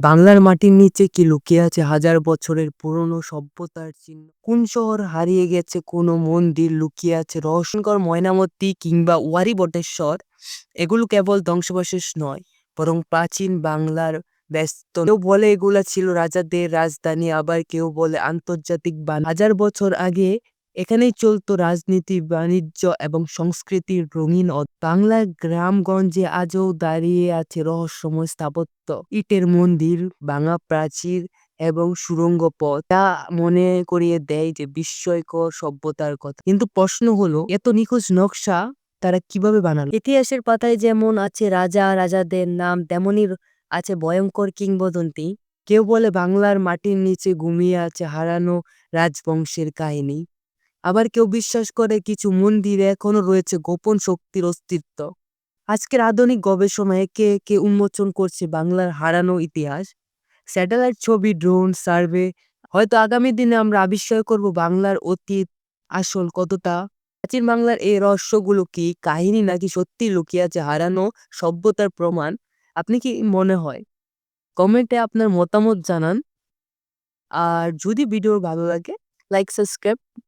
বাংলার মাটির নিচে কি লুকিয়ে আছে হাজার বছরের পুরনো সভ্যতার চিহ্ন? কোন শহর হারিয়ে গেছে কোনো মন্দির লুকিয়ে আছে রহস্যকর ময়নামতি কিংবা ওয়ারি বটেশ্বর? এগুলো কেবল ধ্বংসবশেষ নয়, বরং প্রাচীন বাংলার ব্যস্ত। কেউ বলে এগুলা ছিল রাজাদের রাজধানী, আবার কেউ বলে আন্তর্জাতিক বাণ। হাজার বছর আগে এখানেই চলতো রাজনীতি, বাণিজ্য এবং সংস্কৃতির রঙিন। বাংলার গ্রামগঞ্জে আজও দাঁড়িয়ে আছে রহস্যময় স্থাপত্য। ইটের মন্দির, ভাঙা প্রাচীর এবং সুড়ঙ্গ পথ। তা মনে করিয়ে দেয় যে বিস্ময়কর সভ্যতার কথা। কিন্তু প্রশ্ন হলো, এত নিখোঁজ নকশা তারা কীভাবে বানালো? ইতিহাসের পাতায় যেমন আছে রাজা, রাজাদের নাম তেমনই আছে ভয়ঙ্কর কিংবদন্তি। কেউ বলে বাংলার মাটির নিচে ঘুমিয়ে আছে হারানো রাজবংশের কাহিনী। আবার কেউ বিশ্বাস করে কিছু মন্দিরে এখনও রয়েছে গোপন শক্তির অস্তিত্ব। আজকের আধুনিক গবেষণায় একে একে উন্মোচন করছে বাংলার হারানো ইতিহাস? স্যাটেলাইট ছবি, ড্রোন, সার্ভে, হয়তো আগামী দিনে আমরা আবিষ্কার করব বাংলার অতীত আসল কতটা? প্রাচীন বাংলার এই রহস্যগুলো কি কাহিনী নাকি সত্যি লুকিয়ে আছে হারানো সভ্যতার প্রমাণ? আপনি কি মনে হয়? কমেন্টে আপনার মতামত জানান। আর যদি ভিডিও ভালো লাগে, লাইক, সাবস্ক্রাইব